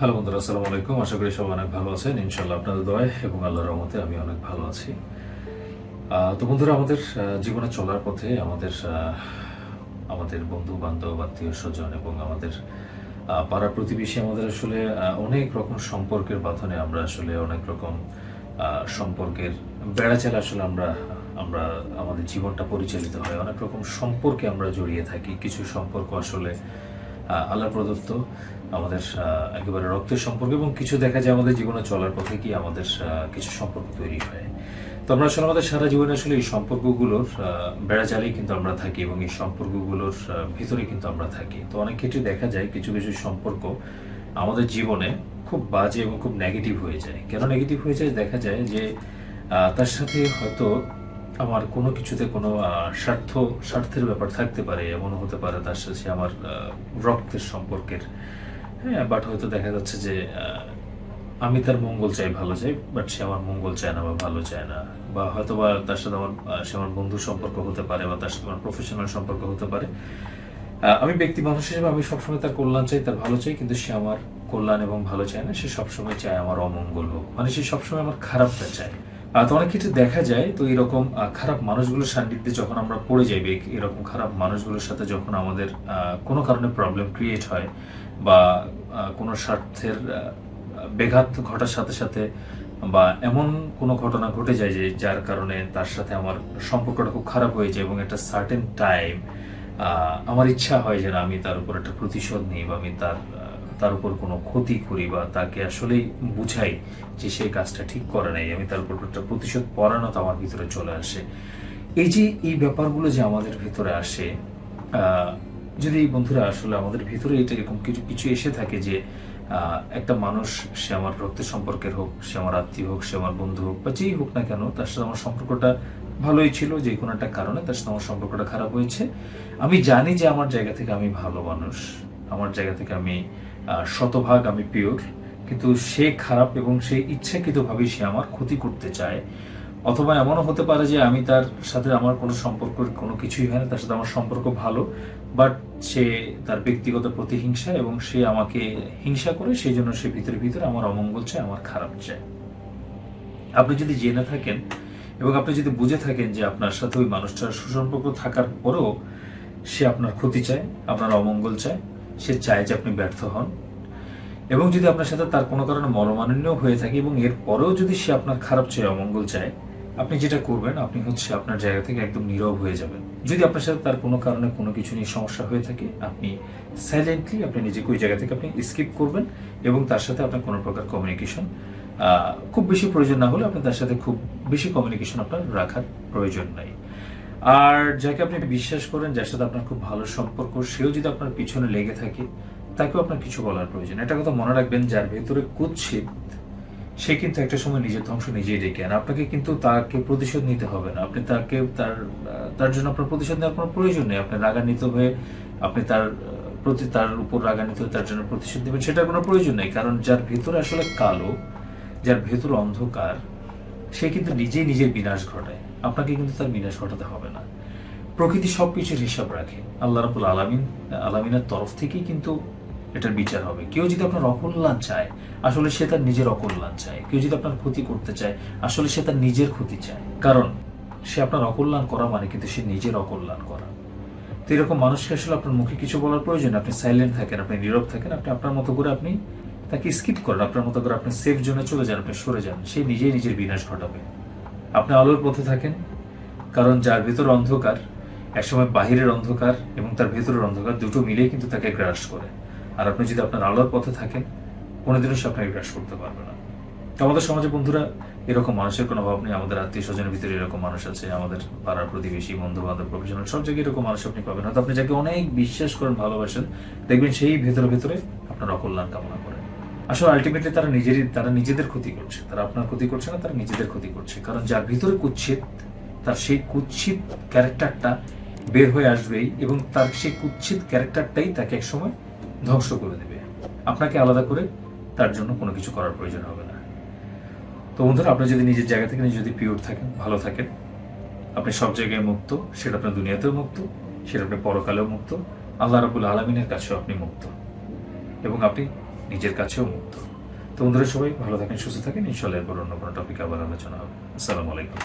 Hello বন্ধুরা, আসসালামু আলাইকুম। আশা করি সবাই অনেক ভালো আছেন। ইনশাল্লাহ আপনাদের দয় এবং আল্লাহর রহমতে আমি অনেক ভালো আছি। তো বন্ধুরা, আমাদের জীবনে চলার পথে আমাদের আমাদের বন্ধু বান্ধব আত্মীয় স্বজন এবং আমাদের পাড়া প্রতিবেশী আমাদের আসলে অনেক রকম সম্পর্কের বাঁধনে আমরা আসলে অনেক রকম সম্পর্কের বেড়াচালে আসলে আমরা আমরা, আমাদের জীবনটা পরিচালিত হয়। অনেক রকম সম্পর্কে আমরা জড়িয়ে থাকি। কিছু সম্পর্ক আসলে আল্লাহ প্রদত্ত আমাদের একেবারে রক্তের সম্পর্ক এবং কিছু দেখা যায় আমাদের জীবনে চলার পথে কি আমাদের কিছু সম্পর্ক তৈরি হয়। তো আমরা আসলে আমাদের সারা জীবনে আসলে এই সম্পর্কগুলোর আহ, বেড়াজালেই কিন্তু আমরা থাকি এবং এই সম্পর্কগুলোর ভিতরে কিন্তু আমরা থাকি। তো অনেক ক্ষেত্রে দেখা যায় কিছু কিছু সম্পর্ক আমাদের জীবনে খুব বাজে এবং খুব নেগেটিভ হয়ে যায়। কেন নেগেটিভ হয়ে যায়? দেখা যায় যে তার সাথে হয়তো আমার কোনো কিছুতে কোনো স্বার্থ, স্বার্থের ব্যাপার থাকতে পারে, এমনও হতে পারে তার সাথে আমার রক্তের সম্পর্কের। হ্যাঁ বাট হয়তো দেখা যাচ্ছে যে আমি তার মঙ্গল চাই ভালো চাই বাট সে আমার মঙ্গল চায় না বা ভালো চায় না। বা হয়তো বা তার সাথে আমার সে আমার বন্ধু সম্পর্ক হতে পারে বা তার সাথে আমার প্রফেশনাল সম্পর্ক হতে পারে। আমি ব্যক্তি মানুষ হিসেবে আমি সবসময় তার কল্যাণ চাই, তার ভালো চাই, কিন্তু সে আমার কল্যাণ এবং ভালো চায় না, সে সবসময় চায় আমার অমঙ্গল হোক। মানে সে সবসময় আমার খারাপটা চায়। তো অনেক ক্ষেত্রে দেখা যায়। তো এরকম খারাপ মানুষগুলোর সান্নিধ্যে যখন আমরা পড়ে যাই এরকম খারাপ মানুষগুলোর সাথে যখন আমাদের কোনো কারণে প্রবলেম ক্রিয়েট হয় বা কোনো স্বার্থের ব্যাঘাত ঘটার সাথে সাথে বা এমন কোনো ঘটনা ঘটে যায় যে যার কারণে তার সাথে আমার সম্পর্কটা খুব খারাপ হয়ে যায় এবং একটা সার্টেন টাইম আমার ইচ্ছা হয় যে আমি তার উপর একটা প্রতিশোধ নিই বা আমি তার তার উপর কোনো ক্ষতি করি বা তাকে আসলেই বুঝাই যে সেই কাজটা ঠিক করে নাই, আমি তার উপর একটা প্রতিশোধ পরানো আমার ভিতরে চলে আসে। এই যে এই ব্যাপারগুলো যে আমাদের ভিতরে আসে যদি এই বন্ধুরা আসলে আমাদের ভিতরে এটা এরকম কিছু কিছু এসে থাকে যে একটা মানুষ, সে আমার রক্তের সম্পর্কের হোক, সে আমার আত্মীয় হোক, সে আমার বন্ধু হোক, বা যেই হোক না কেন, তার সাথে আমার সম্পর্কটা ভালোই ছিল যে কোনো একটা কারণে, তার সাথে আমার সম্পর্কটা খারাপ হয়েছে। আমি জানি যে আমার জায়গা থেকে আমি ভালো মানুষ, আমার জায়গা থেকে আমি শতভাগ আমি পিওর কিন্তু সে খারাপ এবং সে ইচ্ছাকৃতভাবে সে আমার ক্ষতি করতে চায়। অথবা এমনও হতে পারে যে আমি তার সাথে আমার কোনো সম্পর্ক কোনো কিছুই হয় না, তার সাথে আমার সম্পর্ক ভালো বাট সে তার ব্যক্তিগত প্রতিহিংসা এবং সে আমাকে হিংসা করে, সেই জন্য সে ভিতরে ভিতরে আমার অমঙ্গল চায়, আমার খারাপ চায়। আপনি যদি জেনে থাকেন এবং আপনি যদি বুঝে থাকেন যে আপনার সাথে ওই মানুষটার সুসম্পর্ক থাকার পরেও সে আপনার ক্ষতি চায়, আপনার অমঙ্গল চায় সে চায় যে আপনি ব্যর্থ হন। এবং যদি আপনার সাথে তার কোনো কারণে মনোমালিন্য হয়ে থাকে এবং এর পরেও যদি সে আপনার খারাপ চায় অমঙ্গল চায়, আপনি যেটা করবেন, আপনি হচ্ছে আপনার জায়গা থেকে একদম নীরব হয়ে যাবেন। যদি আপনার সাথে তার কোনো কারণে কোনো কিছু নিয়ে সমস্যা হয়ে থাকে, আপনি সাইলেন্টলি আপনি নিজেকে ওই জায়গা থেকে আপনি স্কিপ করবেন এবং তার সাথে আপনার কোনো প্রকার কমিউনিকেশন খুব বেশি প্রয়োজন না হলে আপনি তার সাথে খুব বেশি কমিউনিকেশন আপনার রাখার প্রয়োজন নাই। আর যাকে আপনি বিশ্বাস করেন যার সাথে আপনার খুব ভালো সম্পর্ক, সেও যদি আপনার পিছনে লেগে থাকে, তাকেও আপনার কিছু বলার প্রয়োজন। এটা কথা মনে রাখবেন, যার ভেতরে কুৎসিত, সে কিন্তু একটা সময় নিজের ধ্বংস নিজেই ডেকে আনে। আপনাকে কিন্তু তাকে প্রতিশোধ নিতে হবে না। আপনি তাকে, তার তার জন্য আপনার প্রতিশোধ নেওয়ার কোনো প্রয়োজন নেই। আপনি রাগান্বিত হয়ে, আপনি তার, প্রতি, তার উপর রাগান্বিত হয়ে তার জন্য প্রতিশোধ নেবেন, সেটার কোনো প্রয়োজন নেই। কারণ যার ভেতরে আসলে কালো, যার ভেতরে অন্ধকার, সে কিন্তু নিজেই নিজের বিনাশ ঘটায়। আপনাকে কিন্তু তার বিনাশ ঘটাতে হবে না। প্রকৃতি সবকিছুর হিসাব রাখে। আল্লাহ রাবুল আলামিন, আলামিনের তরফ থেকেই কিন্তু এটার বিচার হবে। কেউ যদি আপনার অকল্যাণ চায়, আসলে সে তার নিজের অকল্যাণ চায়। কেউ যদি আপনার ক্ষতি করতে চায়, আসলে সে তার নিজের ক্ষতি চায়। কারণ, সে আপনার অকল্যাণ করা মানে কিন্তু সে নিজের অকল্যাণ করা। তো এরকম মানুষকে আসলে আপনার মুখে কিছু বলার প্রয়োজন আপনি সাইলেন্ট থাকেন, আপনি নীরব থাকেন, আপনি আপনার মতো করে আপনি তাকে স্কিপ করেন। আপনার মতো করে আপনি সেফ জোনে চলে যান, আপনি সরে যান। সে নিজেই নিজের বিনাশ ঘটাবে। আপনি আলোর পথে থাকেন, কারণ যার ভেতর অন্ধকার, একসময় বাহিরের অন্ধকার এবং তার ভেতরের অন্ধকার দুটো মিলে কিন্তু তাকে গ্রাস করে। আর আপনি যদি আপনার আলোর পথে থাকেন, কোনোদিনও সে আপনাকে গ্রাস করতে পারবে না। তো আমাদের সমাজে বন্ধুরা, এরকম মানুষের কোনো অভাব নেই। আমাদের আত্মীয় স্বজনের ভিতরে এরকম মানুষ আছে, আমাদের পাড়ার প্রতিবেশী বন্ধু বান্ধব প্রফেশনাল, সব জায়গায় এরকম মানুষ আপনি পাবেন। হয়তো আপনি যাকে অনেক বিশ্বাস করেন, ভালোবাসেন, দেখবেন সেই ভেতরে ভেতরে আপনার অকল্যাণ কামনা করেন আসলে আলটিমেটলি তারা নিজেরই, তারা নিজেদের ক্ষতি করছে। তারা আপনার ক্ষতি করছে না, তারা নিজেদের ক্ষতি করছে। কারণ যার ভিতরে কুচ্ছিত তার সেই কুচ্ছিত ক্যারেক্টারটা বের হয়ে আসবেই এবং তার সেই কুচ্ছিত ক্যারেক্টারটাই তাকে একসময় ধ্বংস করে দেবে। আপনাকে আলাদা করে তার জন্য কোনো কিছু করার প্রয়োজন হবে না। তো বন্ধুরা আপনি যদি নিজের জায়গা থেকে যদি পিওর থাকেন, ভালো থাকেন, আপনি সব জায়গায় মুক্ত, সেটা আপনার দুনিয়াতেও মুক্ত, সেটা আপনার পরকালেও মুক্ত, আল্লাহ রাবুল আলমিনের কাছেও আপনি মুক্ত। এবং আপনি নিজের কাছেও মুক্ত। তো বন্ধুরা সবাই ভালো থাকেন, সুস্থ থাকেন। ইনশাল্লাহ এরপর অন্য কোনো টপিক আবার আলোচনা হবে। আসসালামু আলাইকুম।